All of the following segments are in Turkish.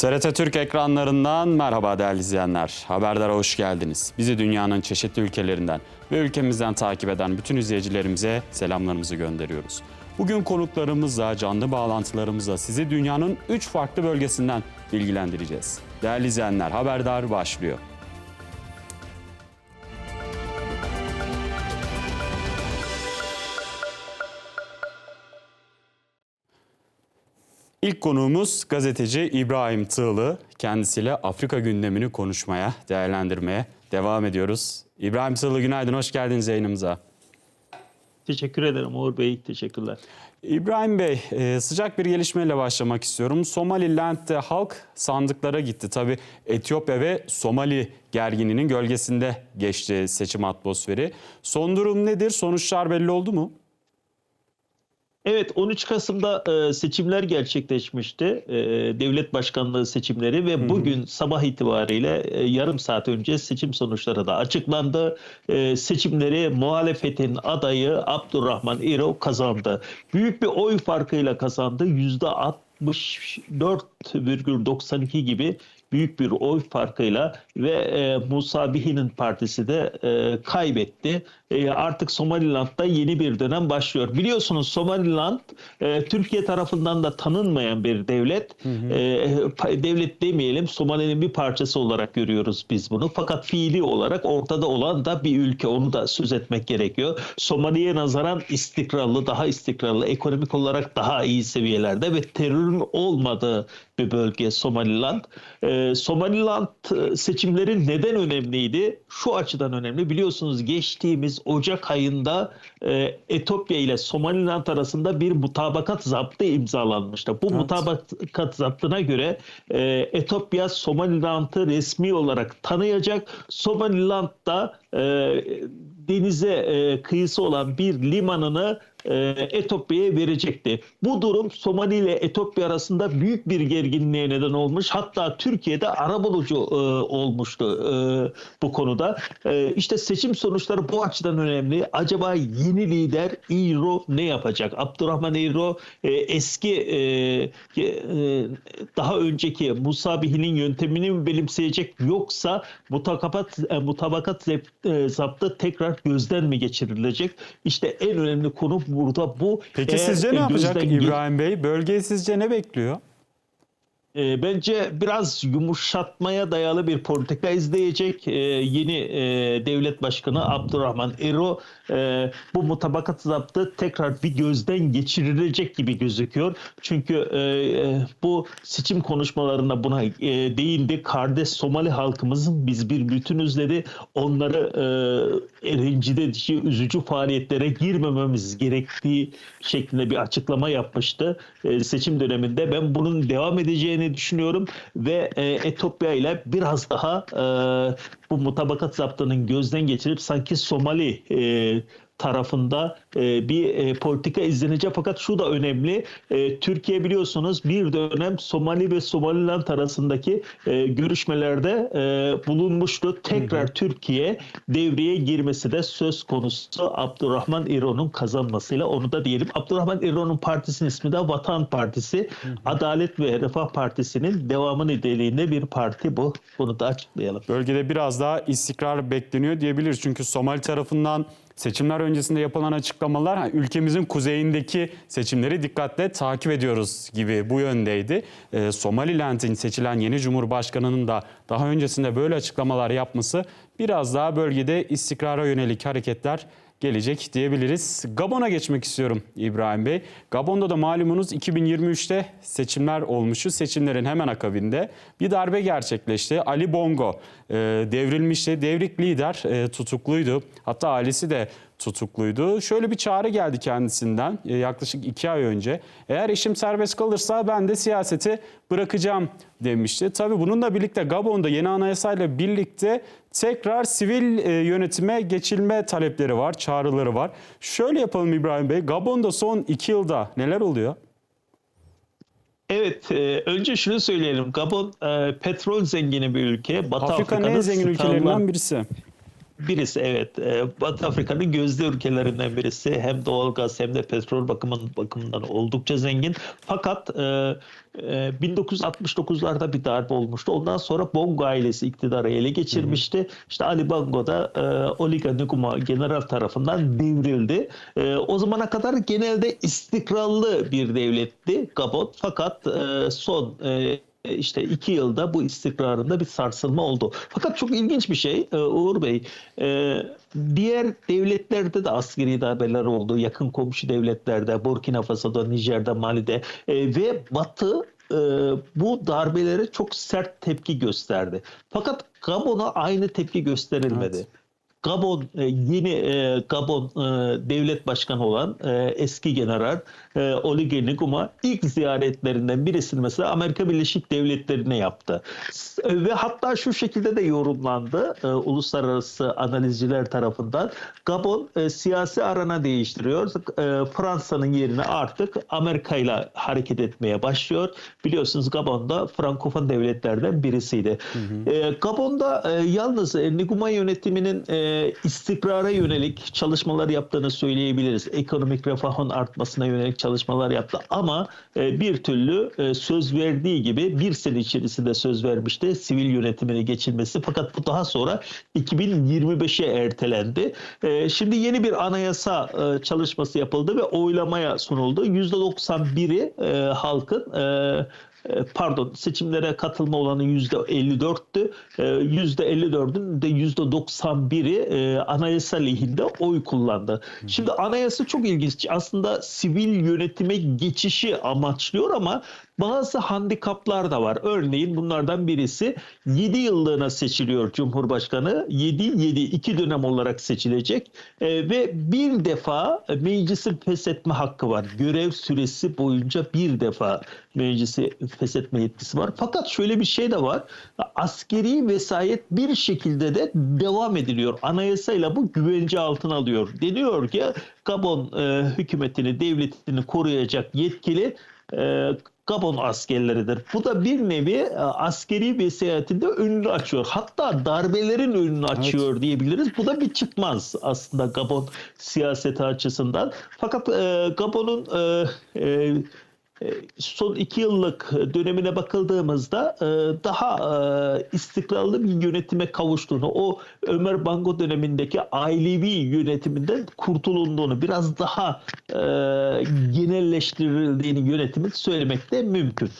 TRT Türk ekranlarından merhaba değerli izleyenler. Haberdara hoş geldiniz. Bizi dünyanın çeşitli ülkelerinden ve ülkemizden takip eden bütün izleyicilerimize selamlarımızı gönderiyoruz. Bugün konuklarımızla, canlı bağlantılarımızla sizi dünyanın 3 farklı bölgesinden bilgilendireceğiz. Değerli izleyenler, Haberdar başlıyor. İlk konuğumuz gazeteci İbrahim Tığlı. Kendisiyle Afrika gündemini konuşmaya, değerlendirmeye devam ediyoruz. İbrahim Tığlı günaydın, hoş geldiniz yayınımıza. Teşekkür ederim Uğur Bey. Teşekkürler. İbrahim Bey, e, sıcak bir gelişmeyle başlamak istiyorum. Somaliland'de halk sandıklara gitti. Tabii Etiyopya ve Somali gerginliğinin gölgesinde geçti seçim atmosferi. Son durum nedir? Sonuçlar belli oldu mu? Evet 13 Kasım'da e, seçimler gerçekleşmişti. E, devlet başkanlığı seçimleri ve bugün sabah itibariyle e, yarım saat önce seçim sonuçları da açıklandı. E, seçimleri muhalefetin adayı Abdurrahman İro kazandı. Büyük bir oy farkıyla kazandı. %64,92 gibi büyük bir oy farkıyla ve e, Musa Bihi'nin partisi de e, kaybetti. E, artık Somaliland'da yeni bir dönem başlıyor. Biliyorsunuz Somaliland e, Türkiye tarafından da tanınmayan bir devlet. E, pa- devlet demeyelim Somali'nin bir parçası olarak görüyoruz biz bunu. Fakat fiili olarak ortada olan da bir ülke. Onu da söz etmek gerekiyor. Somali'ye nazaran istikrarlı, daha istikrarlı, ekonomik olarak daha iyi seviyelerde ve terörün olmadığı bir bölge Somaliland. Ee, Somaliland e, seçimleri neden önemliydi? Şu açıdan önemli. Biliyorsunuz geçtiğimiz Ocak ayında e, Etiyopya ile Somaliland arasında bir mutabakat zaptı imzalanmıştı. Bu Evet. mutabakat zaptına göre e, Etiyopya Somaliland'ı resmi olarak tanıyacak. Somaliland da e, denize e, kıyısı olan bir limanını e, Etiyopya'ya verecekti. Bu durum Somali ile Etiyopya arasında büyük bir gerginliğe neden olmuş. Hatta Türkiye'de arabulucu e, olmuştu e, bu konuda. E, işte seçim sonuçları bu açıdan önemli. Acaba yeni lider İro ne yapacak? Abdurrahman İro e, eski e, e, daha önceki Musa Bihi'nin yöntemini mi benimseyecek yoksa mutakabat, e, mutabakat e, zaptı tekrar gözden mi geçirilecek? İşte en önemli konu burada bu. Peki Eğer, sizce e, ne yapacak gözden ge- İbrahim Bey? Bölge sizce ne bekliyor? E, bence biraz yumuşatmaya dayalı bir politika izleyecek e, yeni e, devlet başkanı Abdurrahman Ero e, bu mutabakat zaptı tekrar bir gözden geçirilecek gibi gözüküyor. Çünkü e, bu seçim konuşmalarında buna e, değindi. Kardeş Somali halkımızın biz bir bütünüz dedi. Onları e, rencide edici, üzücü faaliyetlere girmememiz gerektiği şeklinde bir açıklama yapmıştı e, seçim döneminde. Ben bunun devam edeceğini düşünüyorum ve e, Etiyopya ile biraz daha e, bu mutabakat zaptının gözden geçirip sanki Somali e, tarafında e, bir e, politika izlenecek fakat şu da önemli E, Türkiye biliyorsunuz bir dönem Somali ve Somaliland arasındaki e, görüşmelerde e, bulunmuştu. Tekrar Türkiye devreye girmesi de söz konusu Abdurrahman İro'nun kazanmasıyla onu da diyelim. Abdurrahman İro'nun partisinin ismi de Vatan Partisi. Adalet ve Refah Partisi'nin devamı niteliğinde bir parti bu. Bunu da açıklayalım. Bölgede biraz daha istikrar bekleniyor diyebiliriz. Çünkü Somali tarafından seçimler öncesinde yapılan açıklamalar ülkemizin kuzeyindeki seçimleri dikkatle takip ediyoruz gibi bu yöndeydi. Ee, Somaliland'in seçilen yeni cumhurbaşkanının da daha öncesinde böyle açıklamalar yapması biraz daha bölgede istikrara yönelik hareketler gelecek diyebiliriz. Gabon'a geçmek istiyorum İbrahim Bey. Gabon'da da malumunuz 2023'te seçimler olmuştu. Seçimlerin hemen akabinde bir darbe gerçekleşti. Ali Bongo e, devrilmişti. Devrik lider e, tutukluydu. Hatta ailesi de tutukluydu. Şöyle bir çağrı geldi kendisinden e, yaklaşık iki ay önce. Eğer eşim serbest kalırsa ben de siyaseti bırakacağım demişti. Tabii bununla birlikte Gabon'da yeni anayasayla birlikte tekrar sivil e, yönetime geçilme talepleri var, çağrıları var. Şöyle yapalım İbrahim Bey. Gabon'da son iki yılda neler oluyor? Evet, e, önce şunu söyleyelim. Gabon e, petrol zengini bir ülke. Batı Afrika'nın en Afrika'nın zengin ülkelerinden birisi. Birisi evet. E, Batı Afrika'nın gözde ülkelerinden birisi. Hem doğalgaz hem de petrol bakımın bakımından oldukça zengin. Fakat e, e, 1969'larda bir darbe olmuştu. Ondan sonra Bongo ailesi iktidarı ele geçirmişti. İşte Ali Bongo da e, Oliga Nuguma general tarafından devrildi. E, o zamana kadar genelde istikrarlı bir devletti Gabon. Fakat e, son e, işte iki yılda bu istikrarında bir sarsılma oldu. Fakat çok ilginç bir şey e, Uğur Bey. e, Diğer devletlerde de askeri darbeler oldu. Yakın komşu devletlerde, Burkina Faso'da, Nijer'de, Mali'de E, ve Batı e, bu darbelere çok sert tepki gösterdi. Fakat Gabon'a aynı tepki gösterilmedi. Evet. Gabon e, yeni e, Gabon e, devlet başkanı olan e, eski general e, Oligui Nguema ilk ziyaretlerinden birisini mesela Amerika Birleşik Devletleri'ne yaptı. Ve hatta şu şekilde de yorumlandı e, uluslararası analizciler tarafından. Gabon e, siyasi arana değiştiriyor. E, Fransa'nın yerine artık Amerika ile hareket etmeye başlıyor. Biliyorsunuz Gabon'da Frankofon devletlerden birisiydi. E, Gabon'da e, yalnız e, Nguema yönetiminin e, istikrara yönelik çalışmalar yaptığını söyleyebiliriz. Ekonomik refahın artmasına yönelik çalışmalar yaptı ama e, bir türlü e, söz verdiği gibi bir sene içerisinde söz vermişti sivil yönetimine geçilmesi fakat bu daha sonra 2025'e ertelendi. E, şimdi yeni bir anayasa e, çalışması yapıldı ve oylamaya sunuldu. %91'i e, halkın e, pardon seçimlere katılma yüzde 54'tü. E, Yüzde 54'ün de yüzde 91'i e, anayasa lehinde oy kullandı. Şimdi anayasa çok ilginç. Aslında sivil yönetime geçişi amaçlıyor ama bazı handikaplar da var. Örneğin bunlardan birisi 7 yıllığına seçiliyor Cumhurbaşkanı. 7 7 2 dönem olarak seçilecek E, ve bir defa meclisi feshetme hakkı var. Görev süresi boyunca bir defa meclisi feshetme yetkisi var. Fakat şöyle bir şey de var. Askeri vesayet bir şekilde de devam ediliyor. Anayasayla bu güvence altına alıyor. Deniyor ki Gabon e, hükümetini, devletini koruyacak yetkili e, Gabon askerleridir. Bu da bir nevi e, askeri vesayetinde önünü açıyor. Hatta darbelerin önünü açıyor diyebiliriz. Bu da bir çıkmaz aslında Gabon siyaseti açısından. Fakat e, Gabon'un e, e, son iki yıllık dönemine bakıldığımızda e, daha e, istikrarlı bir yönetime kavuştuğunu, o Ömer Bango dönemindeki ailevi yönetiminden kurtulunduğunu, biraz daha e, genelleştirildiğini yönetimin söylemek de mümkün.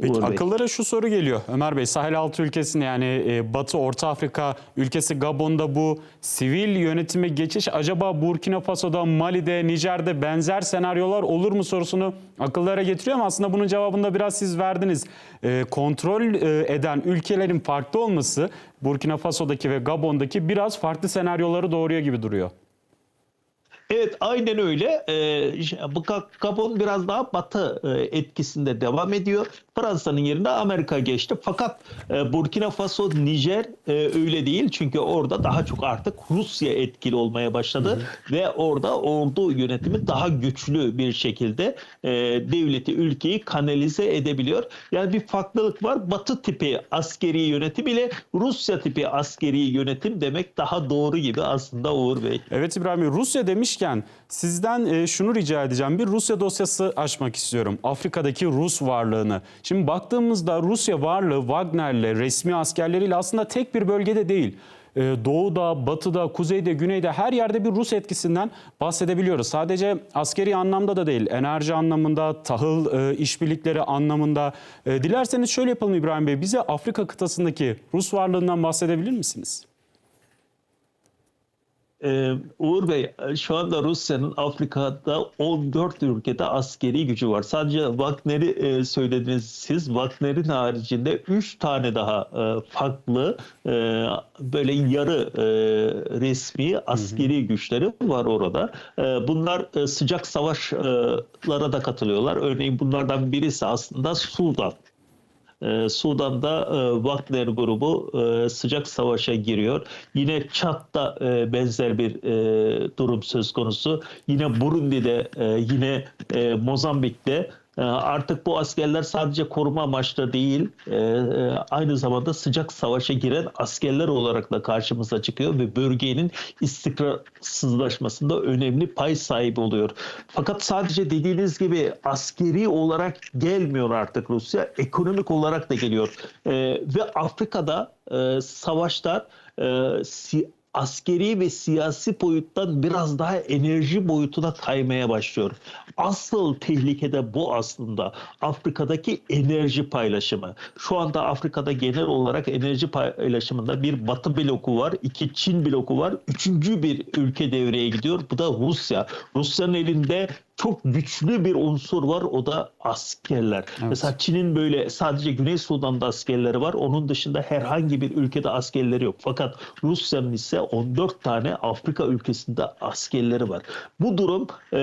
Peki Uğur Bey. akıllara şu soru geliyor Ömer Bey. Sahel altı ülkesinde yani e, Batı Orta Afrika ülkesi Gabon'da bu sivil yönetime geçiş acaba Burkina Faso'da, Mali'de, Nijer'de benzer senaryolar olur mu sorusunu akıllara getiriyor ama aslında bunun cevabını da biraz siz verdiniz. E, kontrol e, eden ülkelerin farklı olması Burkina Faso'daki ve Gabon'daki biraz farklı senaryoları doğuruyor gibi duruyor. Evet aynen öyle. Ee, bu Ga- Gabon biraz daha batı e, etkisinde devam ediyor. Fransa'nın yerine Amerika geçti. Fakat e, Burkina Faso, Nijer e, öyle değil. Çünkü orada daha çok artık Rusya etkili olmaya başladı. Ve orada ordu yönetimi daha güçlü bir şekilde e, devleti, ülkeyi kanalize edebiliyor. Yani bir farklılık var. Batı tipi askeri yönetim ile Rusya tipi askeri yönetim demek daha doğru gibi aslında Uğur Bey. Evet İbrahim Rusya demişken sizden e, şunu rica edeceğim. Bir Rusya dosyası açmak istiyorum. Afrika'daki Rus varlığını. Şimdi baktığımızda Rusya varlığı Wagner'le, resmi askerleriyle aslında tek bir bölgede değil. E, Doğuda, batıda, kuzeyde, güneyde her yerde bir Rus etkisinden bahsedebiliyoruz. Sadece askeri anlamda da değil, enerji anlamında, tahıl e, işbirlikleri anlamında. Dilerseniz şöyle yapalım İbrahim Bey, bize Afrika kıtasındaki Rus varlığından bahsedebilir misiniz? Ee, Uğur Bey şu anda Rusya'nın Afrika'da 14 ülkede askeri gücü var. Sadece Wagner'i e, söylediniz siz. Wagner'in haricinde 3 tane daha e, farklı e, böyle yarı e, resmi askeri güçleri var orada. E, bunlar e, sıcak savaşlara da katılıyorlar. Örneğin bunlardan birisi aslında Sudan. Ee, Sudan'da e, Wagner grubu e, sıcak savaşa giriyor. Yine Çat'ta e, benzer bir durum söz konusu. Yine Burundi'de, yine Mozambik'te artık bu askerler sadece koruma amaçlı değil, e, e, aynı zamanda sıcak savaşa giren askerler olarak da karşımıza çıkıyor ve bölgenin istikrarsızlaşmasında önemli pay sahibi oluyor. Fakat sadece dediğiniz gibi askeri olarak gelmiyor artık Rusya, ekonomik olarak da geliyor. E, ve Afrika'da e, savaşlar askeri ve siyasi boyuttan biraz daha enerji boyutuna kaymaya başlıyor. Asıl tehlike de bu aslında. Afrika'daki enerji paylaşımı. Şu anda Afrika'da genel olarak enerji paylaşımında bir Batı bloku var, iki Çin bloku var, üçüncü bir ülke devreye gidiyor. Bu da Rusya. Rusya'nın elinde çok güçlü bir unsur var o da askerler. Mesela Çin'in böyle sadece Güney Sudan'da askerleri var. Onun dışında herhangi bir ülkede askerleri yok. Fakat Rusya'nın ise 14 tane Afrika ülkesinde askerleri var. Bu durum e,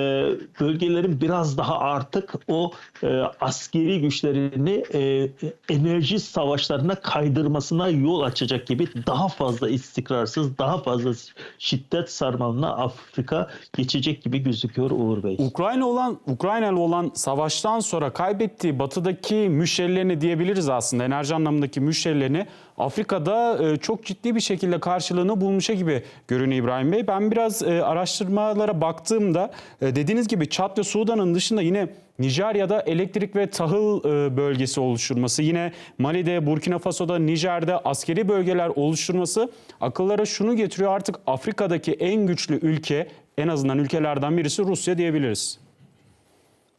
bölgelerin biraz daha artık o e, askeri güçlerini e, enerji savaşlarına kaydırmasına yol açacak gibi daha fazla istikrarsız, daha fazla şiddet sarmalına Afrika geçecek gibi gözüküyor Uğur Bey. Ukrayna olan Ukraynalı olan savaştan sonra kaybettiği batıdaki müşterilerini diyebiliriz aslında enerji anlamındaki müşterilerini Afrika'da e, çok ciddi bir şekilde karşılığını bulmuşa gibi görünüyor İbrahim Bey. Ben biraz e, araştırmalara baktığımda e, dediğiniz gibi Çat ve Sudan'ın dışında yine Nijerya'da elektrik ve tahıl bölgesi oluşturması, yine Mali'de, Burkina Faso'da, Nijer'de askeri bölgeler oluşturması akıllara şunu getiriyor artık Afrika'daki en güçlü ülke en azından ülkelerden birisi Rusya diyebiliriz.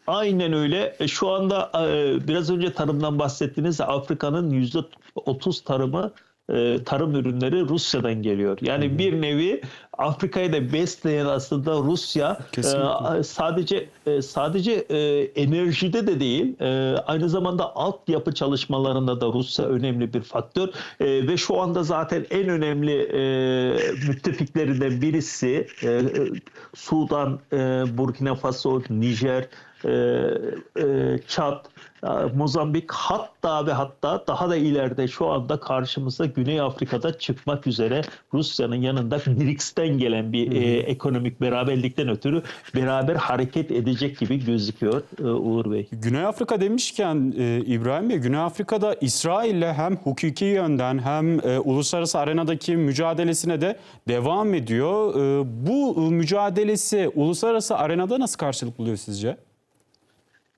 Aynen öyle. E, Şu anda e, biraz önce tarımdan bahsettiniz. Afrika'nın yüzde 30 tarımı e, tarım ürünleri Rusya'dan geliyor. Yani bir nevi Afrika'yı da besleyen aslında Rusya Kesinlikle. e, sadece e, sadece e, enerjide de değil e, aynı zamanda altyapı çalışmalarında da Rusya önemli bir faktör E, ve şu anda zaten en önemli e, müttefiklerinden birisi e, Sudan, e, Burkina Faso, Nijer, e, e, Çad, e, Mozambik hatta ve hatta daha da ileride şu anda karşımıza Güney Afrika'da çıkmak üzere Rusya'nın yanında BRICS'ten gelen bir e, ekonomik beraberlikten ötürü beraber hareket edecek gibi gözüküyor e, Uğur Bey. Güney Afrika demişken e, İbrahim Bey, Güney Afrika'da İsrail'le hem hukuki yönden hem e, uluslararası arenadaki mücadelesine de devam ediyor. E, bu e, mücadelesi uluslararası arenada nasıl karşılık buluyor sizce?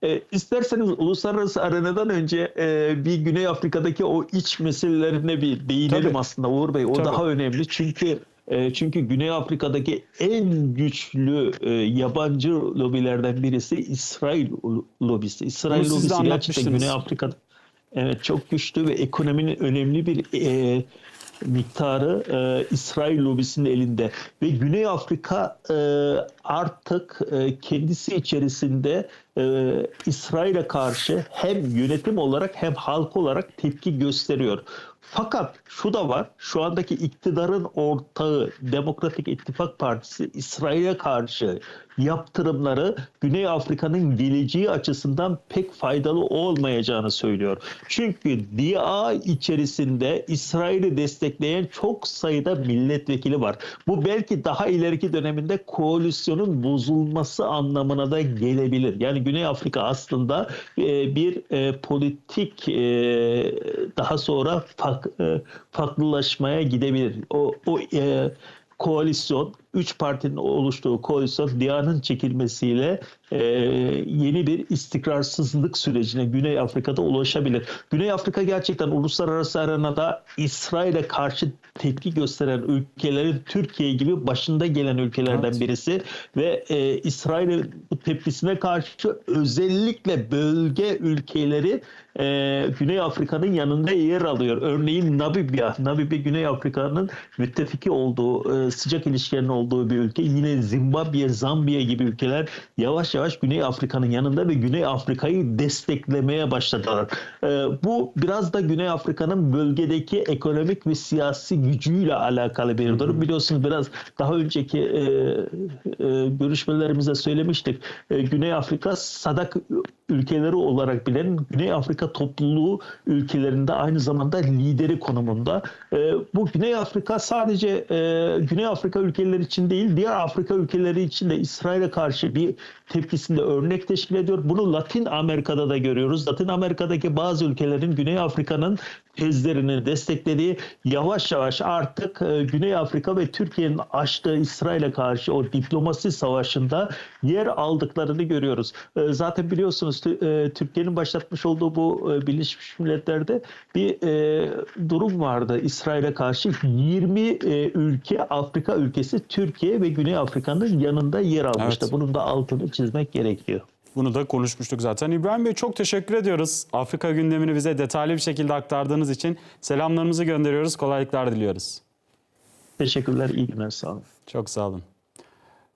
E, isterseniz uluslararası arenadan önce e, bir Güney Afrika'daki o iç meselelerine bir değinelim Tabii. aslında Uğur Bey. O Tabii. daha önemli çünkü e, çünkü Güney Afrika'daki en güçlü e, yabancı lobilerden birisi İsrail lobisi. İsrail Bunu lobisi gerçekten. Güney Afrika'da evet çok güçlü ve ekonominin önemli bir e, miktarı e, İsrail lobisinin elinde ve Güney Afrika e, artık e, kendisi içerisinde e, İsrail'e karşı hem yönetim olarak hem halk olarak tepki gösteriyor. Fakat şu da var, şu andaki iktidarın ortağı Demokratik İttifak Partisi İsrail'e karşı yaptırımları Güney Afrika'nın geleceği açısından pek faydalı olmayacağını söylüyor. Çünkü DA içerisinde İsrail'i destekleyen çok sayıda milletvekili var. Bu belki daha ileriki döneminde koalisyonun bozulması anlamına da gelebilir. Yani Güney Afrika aslında e, bir e, politik e, daha sonra farklılaşmaya gidebilir. O, o koalisyon, üç partinin oluştuğu koalisyon DİA'nın çekilmesiyle e, yeni bir istikrarsızlık sürecine Güney Afrika'da ulaşabilir. Güney Afrika gerçekten uluslararası arenada İsrail'e karşı tepki gösteren ülkelerin Türkiye gibi başında gelen ülkelerden Evet. birisi ve e, İsrail'in bu tepkisine karşı özellikle bölge ülkeleri e, Güney Afrika'nın yanında yer alıyor. Örneğin Namibya. Namibya Güney Afrika'nın müttefiki olduğu, e, sıcak ilişkilerin olduğu bir ülke. Yine Zimbabwe, Zambiya gibi ülkeler yavaş yavaş Güney Afrika'nın yanında ve Güney Afrika'yı desteklemeye başladılar. E, bu biraz da Güney Afrika'nın bölgedeki ekonomik ve siyasi gücüyle alakalı bir durum. Biliyorsunuz biraz daha önceki e, e, görüşmelerimizde söylemiştik. E, Güney Afrika sadak ülkeleri olarak bilen Güney Afrika topluluğu ülkelerinde aynı zamanda lideri konumunda. E, bu Güney Afrika sadece e, Güney Afrika ülkeleri için değil, diğer Afrika ülkeleri için de İsrail'e karşı bir tepkisinde örnek teşkil ediyor. Bunu Latin Amerika'da da görüyoruz. Latin Amerika'daki bazı ülkelerin Güney Afrika'nın tezlerini desteklediği yavaş yavaş artık e, Güney Afrika ve Türkiye'nin açtığı İsrail'e karşı o diplomasi savaşında yer aldıklarını görüyoruz. E, Zaten biliyorsunuz e, Türkiye'nin başlatmış olduğu bu Birleşmiş Milletler'de bir durum vardı İsrail'e karşı 20 e, ülke Afrika ülkesi Türkiye ve Güney Afrika'nın yanında yer almıştı. Evet. Bunun da altını çizmek gerekiyor. Bunu da konuşmuştuk zaten. İbrahim Bey çok teşekkür ediyoruz. Afrika gündemini bize detaylı bir şekilde aktardığınız için selamlarımızı gönderiyoruz. Kolaylıklar diliyoruz. Teşekkürler, iyi günler, sağ olun. Çok sağ olun.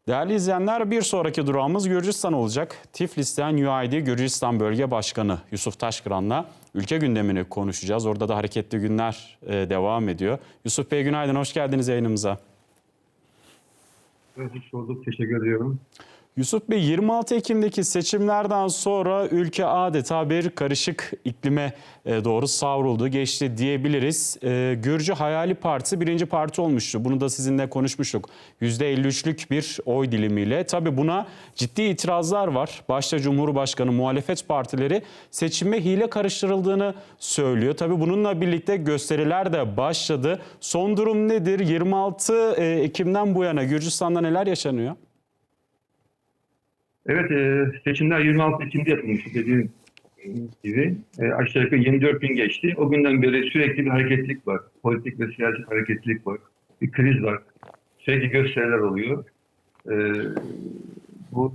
Değerli izleyenler bir sonraki durağımız Gürcistan olacak. Tiflis'ten UAID Gürcistan Bölge Başkanı Yusuf Taşkıran'la ülke gündemini konuşacağız. Orada da hareketli günler e, devam ediyor. Yusuf Bey günaydın, hoş geldiniz yayınımıza. Hoş bulduk. Teşekkür ediyorum. Yusuf Bey 26 Ekim'deki seçimlerden sonra ülke adeta bir karışık iklime e, doğru savruldu, geçti diyebiliriz. E, Gürcü Hayali Partisi birinci parti olmuştu. Bunu da sizinle konuşmuştuk. %53'lük bir oy dilimiyle. Tabii buna ciddi itirazlar var. Başta Cumhurbaşkanı muhalefet partileri seçime hile karıştırıldığını söylüyor. Tabii bununla birlikte gösteriler de başladı. Son durum nedir? 26 e, Ekim'den bu yana Gürcistan'da neler yaşanıyor? Evet, e, seçimler 26 Ekim'de yapılmıştı dediğim gibi. E, aşağı yukarı 24 gün geçti. O günden beri sürekli bir hareketlilik var. Politik ve siyasi hareketlilik var. Bir kriz var. Sürekli gösteriler oluyor. E, bu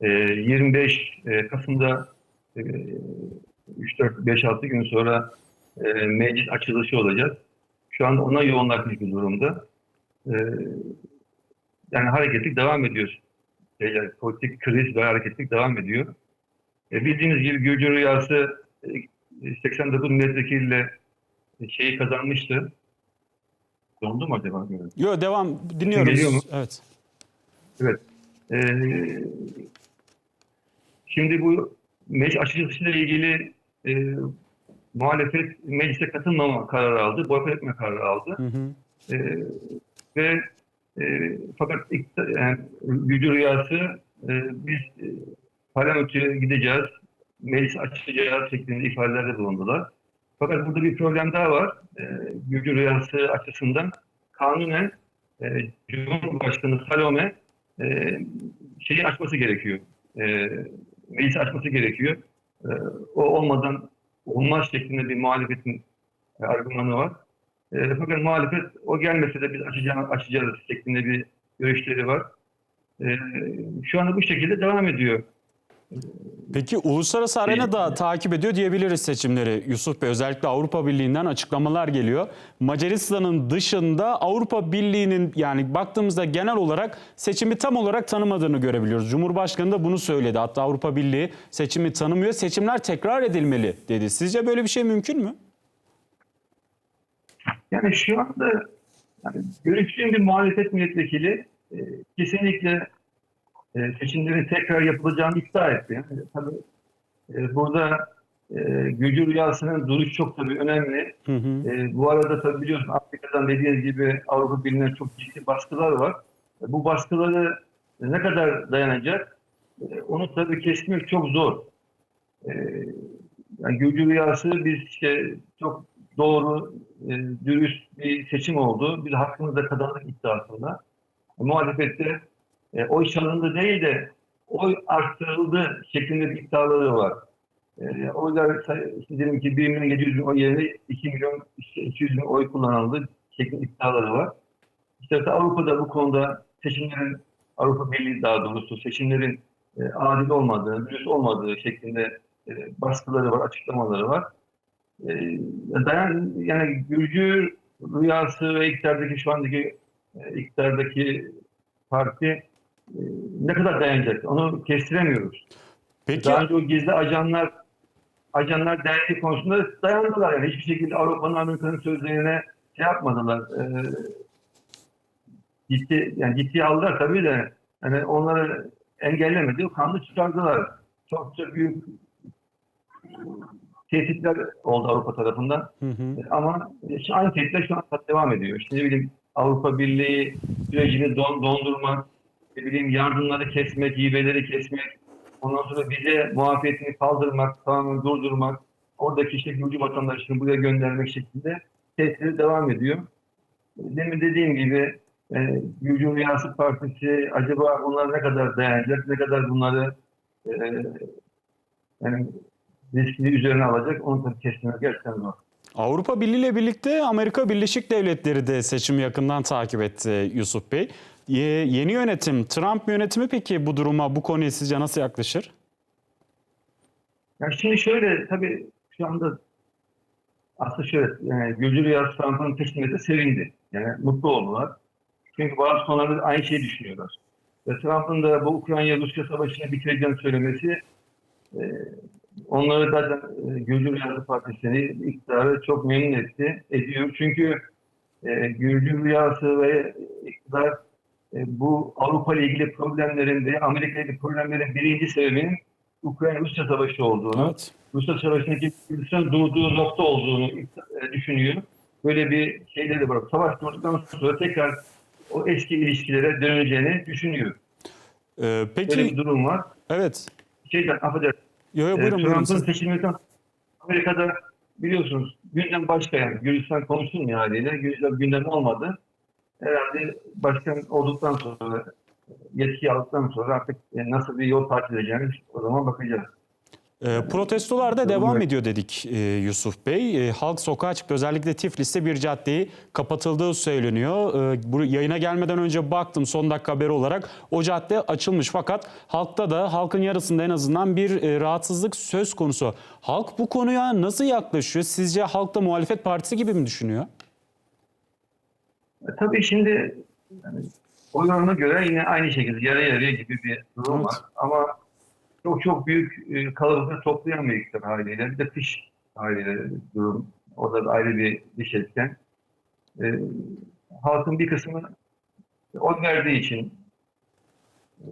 e, 25 e, Kasım'da e, 3-4-5-6 gün sonra e, meclis açılışı olacak. Şu anda ona yoğunlaşmış bir durumda. E, yani hareketlik devam ediyor. E, yani politik kriz ve hareketlik devam ediyor. E, bildiğiniz gibi Gürcü Rüyası e, 89 milletvekiliyle şeyi kazanmıştı. Dondu mu acaba? Yo devam dinliyoruz. Geliyor mu? Evet. Evet. E, şimdi bu meclis açılışıyla ilgili e, muhalefet meclise katılmama kararı aldı. Boykot etme kararı aldı. Hı hı. E, ve e, fakat yani, gücü rüyası e, biz e, parlamentoya gideceğiz, meclis açacağız şeklinde ifadelerde bulundular. Fakat burada bir problem daha var. E, gücü rüyası açısından kanunen e, Cumhurbaşkanı Salome e, şeyi açması gerekiyor. E, meclis açması gerekiyor. E, o olmadan olmaz şeklinde bir muhalefetin e, argümanı var. E, fakat muhalefet o gelmese de biz açacağız, açacağız şeklinde bir görüşleri var. E, şu anda bu şekilde devam ediyor. Peki uluslararası arena da takip ediyor diyebiliriz seçimleri. Yusuf Bey özellikle Avrupa Birliği'nden açıklamalar geliyor. Macaristan'ın dışında Avrupa Birliği'nin yani baktığımızda genel olarak seçimi tam olarak tanımadığını görebiliyoruz. Cumhurbaşkanı da bunu söyledi. Hatta Avrupa Birliği seçimi tanımıyor. Seçimler tekrar edilmeli dedi. Sizce böyle bir şey mümkün mü? Yani şu anda yani görüştüğüm bir muhalefet milletvekili e, kesinlikle e, seçimlerin tekrar yapılacağını iddia etti. Yani, tabii e, burada e, gücü rüyasının duruş çok tabii önemli. Hı hı. E, bu arada tabii biliyorsun Afrika'dan dediğiniz gibi Avrupa Birliği'ne çok ciddi baskılar var. E, bu baskıları ne kadar dayanacak? E, onu tabii kesmek çok zor. E, yani gücü rüyası biz işte çok doğru, e, dürüst bir seçim oldu. Biz hakkımızda kazandık iddiasında. E, muhalefette e, oy çalındı değil de oy arttırıldı şeklinde bir iddiaları var. E, oylar diyelim ki 1 milyon 700 bin oy yerine 2 milyon işte 200 bin oy kullanıldı şeklinde iddiaları var. İşte Avrupa'da bu konuda seçimlerin Avrupa Birliği daha doğrusu seçimlerin e, adil olmadığı, dürüst olmadığı şeklinde e, baskıları var, açıklamaları var. E, dayan, yani Gürcü rüyası ve iktidardaki şu andaki e, iktidardaki parti e, ne kadar dayanacak onu kestiremiyoruz. Peki Daha önce o gizli ajanlar ajanlar derneği konusunda dayandılar yani hiçbir şekilde Avrupa'nın Amerika'nın sözlerine şey yapmadılar. E, ciddi yani ciddiye aldılar tabii de hani onları engellemedi. Kanlı çıkardılar. Çok çok büyük tehditler oldu Avrupa tarafından. Hı hı. Ama şu aynı tehditler şu an devam ediyor. İşte ne bileyim Avrupa Birliği sürecini don, dondurmak, ne bileyim yardımları kesmek, hibeleri kesmek, ondan sonra vize muafiyetini kaldırmak, tamamen durdurmak, oradaki işte Gürcü vatandaşını buraya göndermek şeklinde testleri devam ediyor. Demin dediğim gibi e, Gürcü Rüyası Partisi acaba bunlar ne kadar dayanacak, ne kadar bunları e, yani riskini üzerine alacak onu tabii kesmek gerçekten zor. Avrupa Birliği ile birlikte Amerika Birleşik Devletleri de seçimi yakından takip etti Yusuf Bey. Ye- Yeni yönetim, Trump yönetimi peki bu duruma, bu konuya sizce nasıl yaklaşır? Yani şimdi şöyle tabii şu anda aslında şöyle yani Gürcü Rüyası Trump'ın seçilmesi sevindi. Yani mutlu oldular. Çünkü bazı konularda aynı şeyi düşünüyorlar. Ve Trump'ın da bu Ukrayna-Rusya savaşını bitireceğini söylemesi e, onları zaten e, Gürcü Rüyası Partisi'ni iktidarı çok memnun etti, ediyor. Çünkü e, Gürcü Rüyası ve iktidar e, bu Avrupa ile ilgili problemlerin ve Amerika ile ilgili problemlerin birinci sebebinin Ukrayna-Rusya savaşı olduğunu, Evet. Rusya Savaşı'ndaki Kürdistan'ın durduğu nokta olduğunu e, düşünüyor. Böyle bir şeyleri var. Savaş durduktan sonra tekrar o eski ilişkilere döneceğini düşünüyor. Ee, Böyle peki, bir durum var. evet. Şeyden affedersin. Yo, yo, e, buyurun, buyurun. Trump'ın siz. seçilmesinden Amerika'da biliyorsunuz gündem başka yani. Gürcistan konuşulmuyor haliyle. Gürcistan gündem olmadı. Herhalde başkan olduktan sonra yetki aldıktan sonra artık e, nasıl bir yol takip edeceğimiz o zaman bakacağız. Ee, protestolar da devam ediyor dedik e, Yusuf Bey. E, halk sokağa çıktı. Özellikle Tiflis'te bir caddeyi kapatıldığı söyleniyor. E, bu yayına gelmeden önce baktım son dakika haberi olarak. O cadde açılmış fakat halkta da halkın yarısında en azından bir e, rahatsızlık söz konusu. Halk bu konuya nasıl yaklaşıyor? Sizce halk da muhalefet partisi gibi mi düşünüyor? E, Tabii şimdi yani, oy oranına göre yine aynı şekilde yarı yarıya gibi bir durum Evet. var. Ama çok çok büyük e, kalabalıkları bir iktidar haliyle. Bir de kış haliyle durum. O da ayrı bir diş etken. E, halkın bir kısmı oy verdiği için e,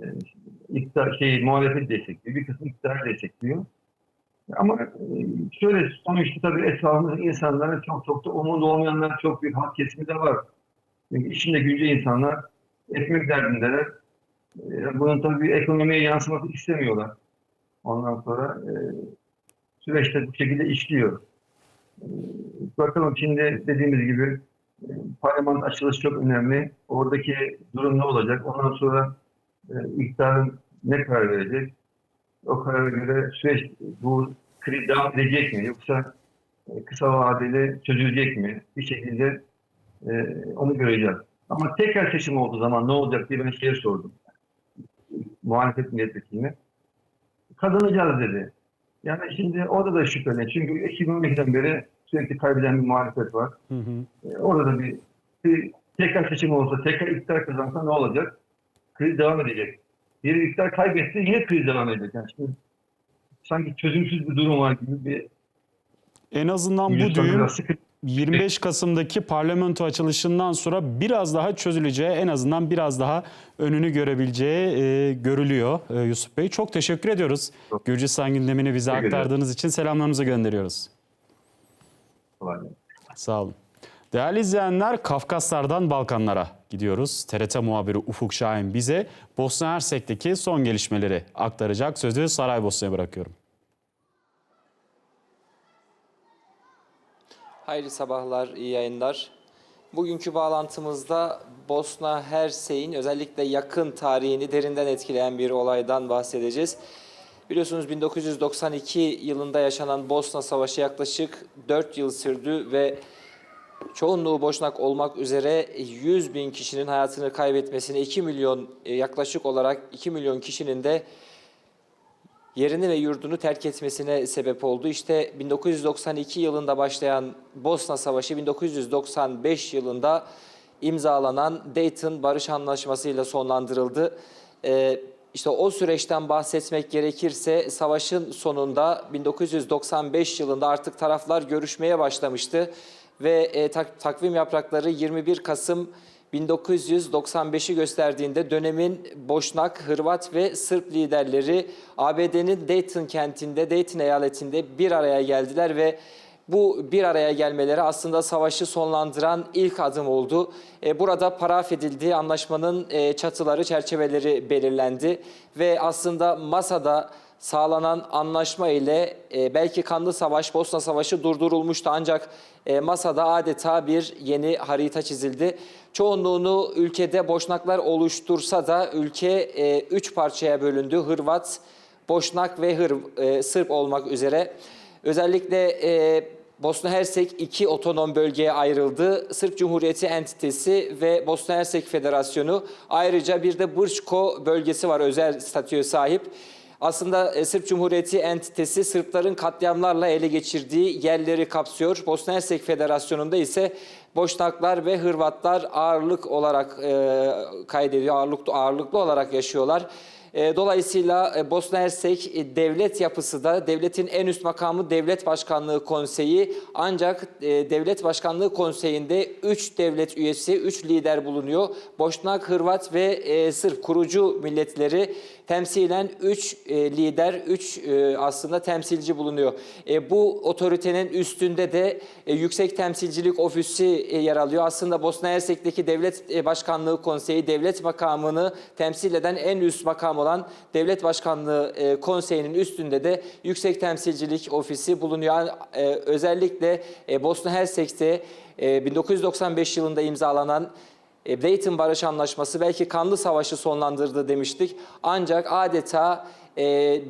iktidar, şey, muhalefet destekliyor. Bir kısmı iktidar destekliyor. Ama e, şöyle sonuçta tabii etrafımızda insanların çok çok da umudu olmayanlar çok bir halk kesimi de var. Çünkü içinde gücü insanlar ekmek derdindeler. E, Bunun tabii ekonomiye yansıması istemiyorlar. Ondan sonra e, süreçte bu şekilde işliyor. E, bakalım şimdi dediğimiz gibi e, parlamento açılışı çok önemli. Oradaki durum ne olacak? Ondan sonra e, iktidarın ne karar verecek? O karara göre süreç bu kriz devam edecek mi? Yoksa kısa vadeli çözülecek mi? Bir şekilde onu göreceğiz. Ama tekrar seçim olduğu zaman ne olacak diye ben şeye sordum. Muhalefet milletvekiline. Kazanacağız dedi. Yani şimdi orada da şüpheli. Çünkü 2012'den beri sürekli kaybeden bir muhalefet var. Hı hı. E, orada da bir, bir tekrar seçim olsa, tekrar iktidar kazansa ne olacak? Kriz devam edecek. Bir iktidar kaybetti yine kriz devam edecek. Yani şimdi sanki çözümsüz bir durum var gibi bir En azından bu düğüm biraz sıkı- 25 Kasım'daki parlamento açılışından sonra biraz daha çözüleceği, en azından biraz daha önünü görebileceği e, görülüyor e, Yusuf Bey. Çok teşekkür ediyoruz. Gürcistan gündemini bize aktardığınız için selamlarımızı gönderiyoruz. kolay gelsin. Sağ olun. Değerli izleyenler Kafkaslardan Balkanlara gidiyoruz. TRT muhabiri Ufuk Şahin bize Bosna Hersek'teki son gelişmeleri aktaracak. Sözü Saraybosna'ya bırakıyorum. Hayırlı sabahlar, iyi yayınlar. Bugünkü bağlantımızda Bosna Hersek'in özellikle yakın tarihini derinden etkileyen bir olaydan bahsedeceğiz. Biliyorsunuz 1992 yılında yaşanan Bosna Savaşı yaklaşık 4 yıl sürdü ve çoğunluğu Boşnak olmak üzere 100 bin kişinin hayatını kaybetmesine 2 milyon e, yaklaşık olarak 2 milyon kişinin de yerini ve yurdunu terk etmesine sebep oldu. İşte 1992 yılında başlayan Bosna Savaşı 1995 yılında imzalanan Dayton Barış Anlaşması ile sonlandırıldı. Ee, işte o süreçten bahsetmek gerekirse savaşın sonunda 1995 yılında artık taraflar görüşmeye başlamıştı ve e, tak- takvim yaprakları 21 Kasım 1995'i gösterdiğinde dönemin Boşnak, Hırvat ve Sırp liderleri ABD'nin Dayton kentinde, Dayton eyaletinde bir araya geldiler ve Bu bir araya gelmeleri aslında savaşı sonlandıran ilk adım oldu. E, Burada paraf edildiği anlaşmanın e, çatıları, çerçeveleri belirlendi ve aslında masada sağlanan anlaşma ile e, belki kanlı savaş, Bosna Savaşı durdurulmuştu ancak e, masada adeta bir yeni harita çizildi. Çoğunluğunu ülkede boşnaklar oluştursa da ülke e, üç parçaya bölündü. Hırvat, Boşnak ve Hır, e, Sırp olmak üzere. Özellikle e, Bosna Hersek iki otonom bölgeye ayrıldı. Sırp Cumhuriyeti entitesi ve Bosna Hersek Federasyonu. Ayrıca bir de Brčko bölgesi var özel statüye sahip. Aslında Sırp Cumhuriyeti entitesi Sırpların katliamlarla ele geçirdiği yerleri kapsıyor. Bosna Hersek Federasyonu'nda ise Boşnaklar ve Hırvatlar ağırlık olarak e, kaydediyor, ağırlıklı, ağırlıklı olarak yaşıyorlar. E, Dolayısıyla e, Bosna Hersek e, devlet yapısı da devletin en üst makamı Devlet Başkanlığı Konseyi ancak Devlet Başkanlığı Konseyi'nde 3 devlet üyesi, 3 lider bulunuyor. Boşnak, Hırvat ve Sırp kurucu milletleri temsilen 3 lider, 3 aslında temsilci bulunuyor. Bu otoritenin üstünde de Yüksek Temsilcilik Ofisi yer alıyor. Aslında Bosna Hersek'teki Devlet Başkanlığı Konseyi devlet makamını temsil eden en üst makam olan Devlet Başkanlığı e, Konseyi'nin üstünde de Yüksek Temsilcilik Ofisi bulunuyor. E, Özellikle e, Bosna Hersek'te e, 1995 yılında imzalanan e, Dayton Barış Anlaşması belki kanlı savaşı sonlandırdı demiştik. Ancak adeta e,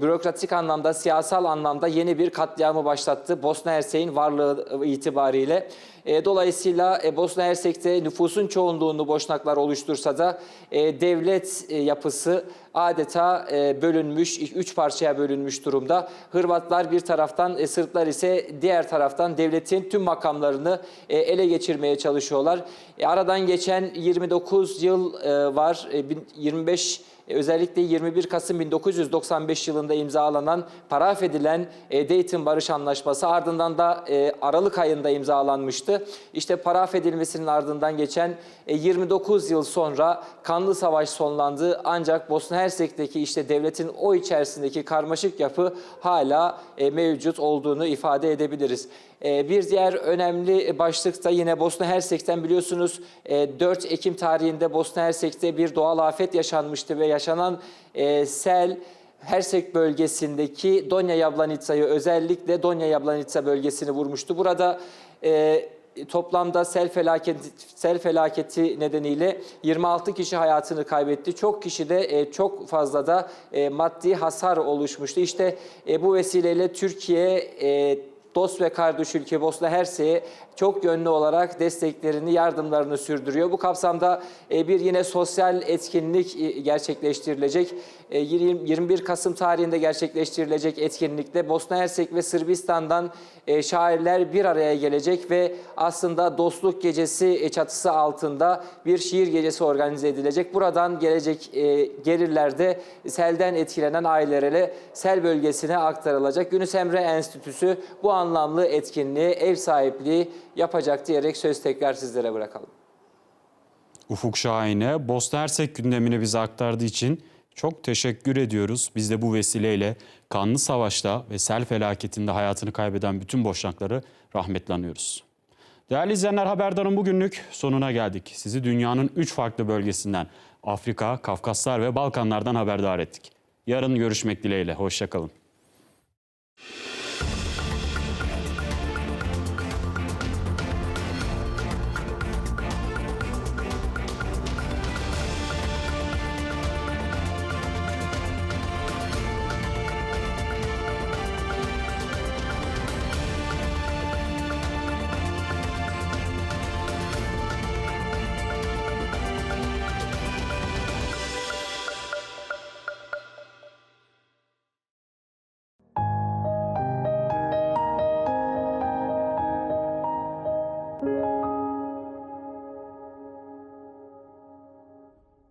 bürokratik anlamda, siyasal anlamda yeni bir katliamı başlattı Bosna Hersek'in varlığı itibariyle. E, dolayısıyla e, Bosna Hersek'te nüfusun çoğunluğunu Boşnaklar oluştursa da e, devlet e, yapısı adeta e, bölünmüş, üç parçaya bölünmüş durumda. Hırvatlar bir taraftan, e, Sırplar ise diğer taraftan devletin tüm makamlarını e, ele geçirmeye çalışıyorlar. E, aradan geçen 29 yıl e, var, e, bin- 25 e, Özellikle 21 Kasım 1995 yılında imzalanan, paraf edilen e, Dayton Barış Anlaşması ardından da e, Aralık ayında imzalanmıştı. İşte paraf edilmesinin ardından geçen e, 29 yıl sonra kanlı savaş sonlandı. Ancak Bosna Hersek'teki işte devletin o içerisindeki karmaşık yapı hala e, mevcut olduğunu ifade edebiliriz. E, Bir diğer önemli başlık da yine Bosna Hersek'ten biliyorsunuz e, 4 Ekim tarihinde Bosna Hersek'te bir doğal afet yaşanmıştı ve yaşanan e, sel Hersek bölgesindeki Donya Yablanica'yı özellikle Donya Yablanica bölgesini vurmuştu. Burada e, toplamda sel felaketi, sel felaketi nedeniyle 26 kişi hayatını kaybetti. Çok kişi de e, çok fazla da e, maddi hasar oluşmuştu. İşte e, bu vesileyle Türkiye e, dost ve kardeş ülke Bosna Hersek'e çok yönlü olarak desteklerini, yardımlarını sürdürüyor. Bu kapsamda e, bir yine sosyal etkinlik e, gerçekleştirilecek. E, 20 21 Kasım tarihinde gerçekleştirilecek etkinlikte Bosna Hersek ve Sırbistan'dan e, şairler bir araya gelecek ve aslında dostluk gecesi e, çatısı altında bir şiir gecesi organize edilecek. Buradan gelecek e, gelirler de selden etkilenen ailelere sel bölgesine aktarılacak. Yunus Emre Enstitüsü bu anlamlı etkinliğe ev sahipliği yapacak diyerek söz tekrar sizlere bırakalım. Ufuk Şahin'e Bosna Hersek gündemini bize aktardığı için çok teşekkür ediyoruz. Biz de bu vesileyle kanlı savaşta ve sel felaketinde hayatını kaybeden bütün boşnakları rahmetle anıyoruz. Değerli izleyenler Haberdar'ın bugünlük sonuna geldik. Sizi dünyanın 3 farklı bölgesinden Afrika, Kafkaslar ve Balkanlardan haberdar ettik. Yarın görüşmek dileğiyle. Hoşçakalın.